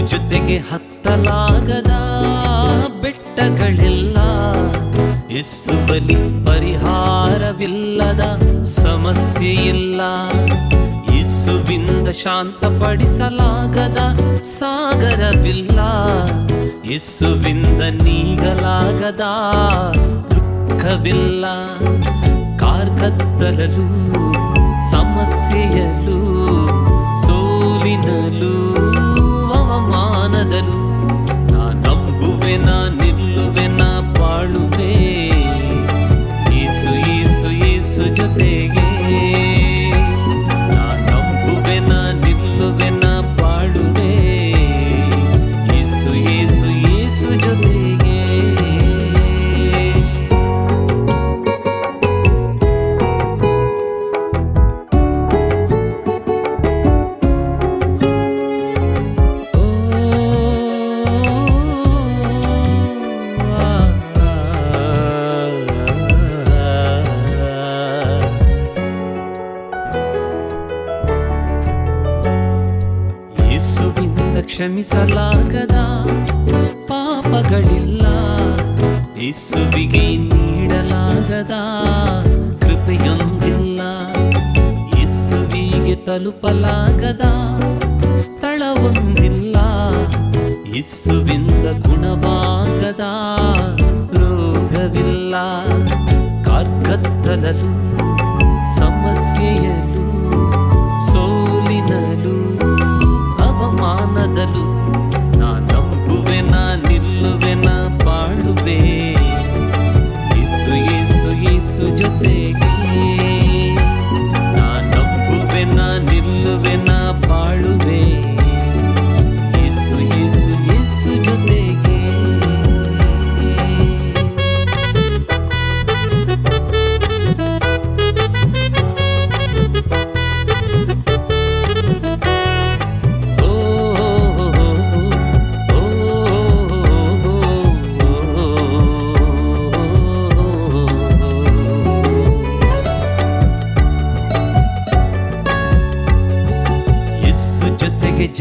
ಜೊತೆಗೆ ಹತ್ತಲಾಗದ ಬೆಟ್ಟಗಳಿಲ್ಲ. ಇಸುವಲಿ ಪರಿಹಾರವಿಲ್ಲದ ಸಮಸ್ಯೆ ಇಲ್ಲ ಇಸುವಿಂದ ಶಾಂತಪಡಿಸಲಾಗದ ಸಾಗರವಿಲ್ಲ. ಇಸುವಿಂದ ನೀಗಲಾಗದ ದುಃಖವಿಲ್ಲ. ಕಾರ್ಗತ್ತಲಲು ಸಮಸ್ಯೆಯಲು in the. ಯೇಸುವಿಂದ ಕ್ಷಮಿಸಲಾಗದ ಪಾಪಗಳಿಲ್ಲ. ಯೇಸುವಿಗೆ ನೀಡಲಾಗದ ಕೃಪೆಯೊಂದಿಲ್ಲ. ಯೇಸುವಿಗೆ ತಲುಪಲಾಗದ ಸ್ಥಳವೊಂದಿಲ್ಲ. ಯೇಸುವಿಂದ ಗುಣವಾಗದ ರೋಗವಿಲ್ಲ. ಕಾರ್ಗತ್ತಲಲು ಸಮಸ್ಯೆಯಲು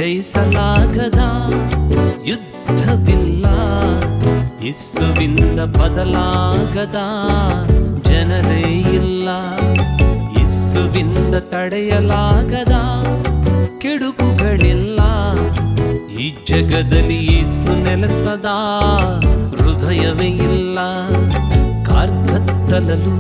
ಜಯಿಸಲಾಗದ ಯುದ್ಧವಿಲ್ಲ ಇಸ್ಸುವಿಂದ ಬದಲಾಗದ ಜನರೇ ಇಲ್ಲ ಇಸ್ಸುವಿಂದ ತಡೆಯಲಾಗದ ಕೆಡುಕುಗಳಿಲ್ಲ. ಈ ಜಗದಲ್ಲಿ ಯೇಸು ನೆಲೆಸದ ಹೃದಯವೇ ಇಲ್ಲ ಕಾರ್ಗತ್ತಲಲು